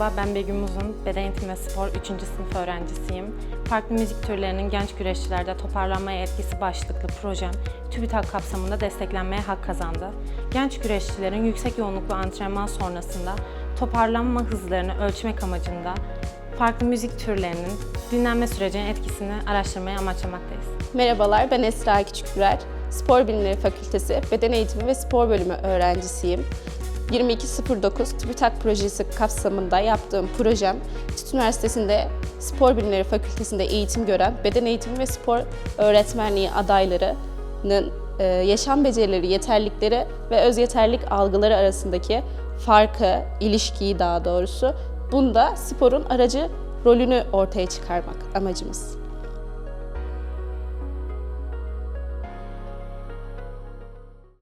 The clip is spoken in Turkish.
ben Begüm Uzun, beden eğitimi ve spor 3. sınıf öğrencisiyim. Farklı müzik türlerinin genç güreşçilerde toparlanmaya etkisi başlıklı projem TÜBİTAK kapsamında desteklenmeye hak kazandı. Genç güreşçilerin yüksek yoğunluklu antrenman sonrasında toparlanma hızlarını ölçmek amacında farklı müzik türlerinin dinlenme sürecinin etkisini araştırmayı amaçlamaktayız. Merhabalar, ben Esra Küçükürer. Spor Bilimleri Fakültesi Beden Eğitimi ve Spor Bölümü öğrencisiyim. 2209 TÜBİTAK projesi kapsamında yaptığım projem, TÜT Üniversitesi'nde Spor Bilimleri Fakültesi'nde eğitim gören beden eğitimi ve spor öğretmenliği adaylarının e, yaşam becerileri, yeterlilikleri ve öz yeterlilik algıları arasındaki farkı, ilişkiyi daha doğrusu, bunda sporun aracı rolünü ortaya çıkarmak amacımız.